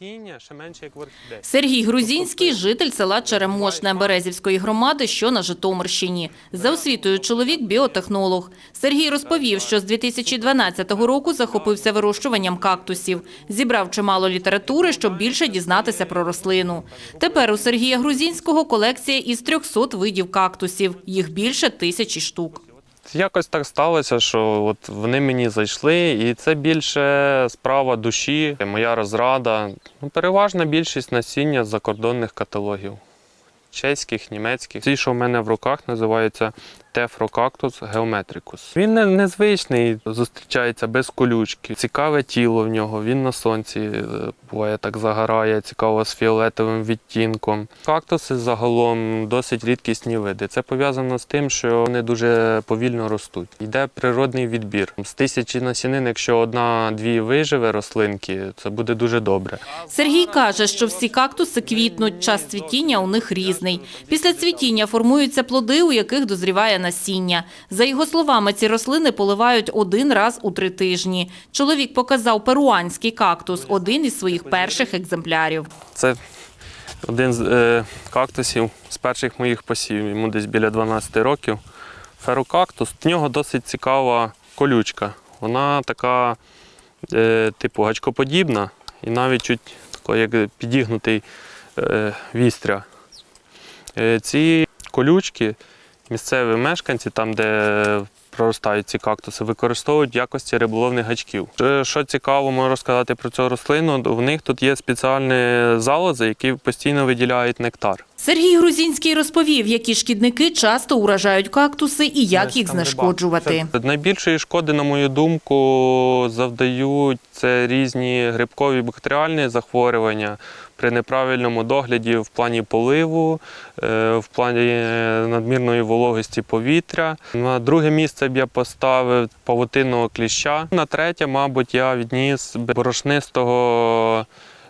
насіння ще менше, як в орхідеї. Сергій Грузінський – житель села Черемошне Березівської громади, що на Житомирщині. За освітою чоловік – біотехнолог. Сергій розповів, що з 2012 року захопився вирощуванням кактусів. Зібрав чимало літератури, щоб більше дізнатися про рослину. Тепер у Сергія Грузінського колекція із 300 видів кактусів. Їх більше тисячі штук. Якось так сталося, що от вони мені зайшли, і це більше справа душі, моя розрада. Ну, переважна більшість насіння закордонних каталогів. Чеських, німецьких. Ці, що в мене в руках, називаються Тефрокактус геометрикус. Він не, незвичний, зустрічається без колючки. Цікаве тіло в нього, він на сонці е, буває так загорає, цікаво з фіолетовим відтінком. Кактуси загалом досить рідкісні види. Це пов'язано з тим, що вони дуже повільно ростуть. Йде природний відбір. З тисячі насінин, якщо одна-дві виживе рослинки, це буде дуже добре. Сергій каже, що всі кактуси квітнуть, час цвітіння у них різний. Після цвітіння формуються плоди, у яких дозріває насіння. За його словами, ці рослини поливають один раз у три тижні. Чоловік показав перуанський кактус, один із своїх перших екземплярів. Це один з е, кактусів з перших моїх посівів. Йому десь біля 12 років. Ферокактус. В нього досить цікава колючка. Вона така, е, типу, гачкоподібна і навіть чуть тако, як підігнутий е, вістря. Ці колючки місцеві мешканці, там, де проростають ці кактуси, використовують в якості риболовних гачків. Е, Що цікаво, можу розказати про цю рослину, в них тут є спеціальні залози, які постійно виділяють нектар. Сергій Грузінський розповів, які шкідники часто уражають кактуси і як їх знешкоджувати. Найбільшої шкоди, на мою думку, завдають це різні грибкові бактеріальні захворювання при неправильному догляді в плані поливу, е, в плані надмірної вологості повітря. На друге місце б я поставив павутинного кліща. На третє, мабуть, я відніс борошнистого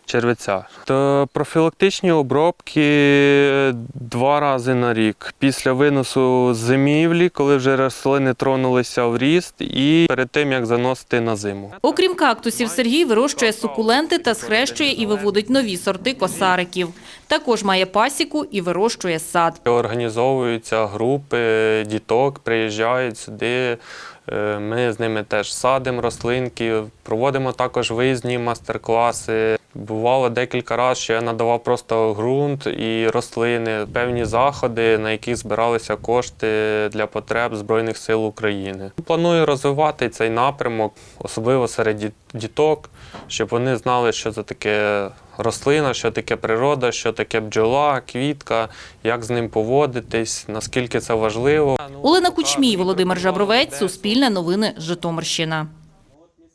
червеця. То профілактичні обробки два рази на рік. Після виносу зимівлі, коли вже рослини тронулися в ріст, і перед тим як заносити на зиму. Окрім кактусів, Сергій вирощує сукуленти та схрещує і виводить нові сорти косариків. Також має пасіку і вирощує сад. Організовуються групи діток, приїжджають сюди. е, Ми з ними теж садимо рослинки, проводимо також виїзні майстер-класи. Бувало декілька разів, що я надавав просто ґрунт і рослини, певні заходи, на яких збиралися кошти для потреб Збройних сил України. Планую розвивати цей напрямок, особливо серед діток, щоб вони знали, що це таке рослина, що таке природа, що таке бджола, квітка, як з ним поводитись, наскільки це важливо. Олена Кучмій, Володимир Жабровець, Суспільне новини, Житомирщина.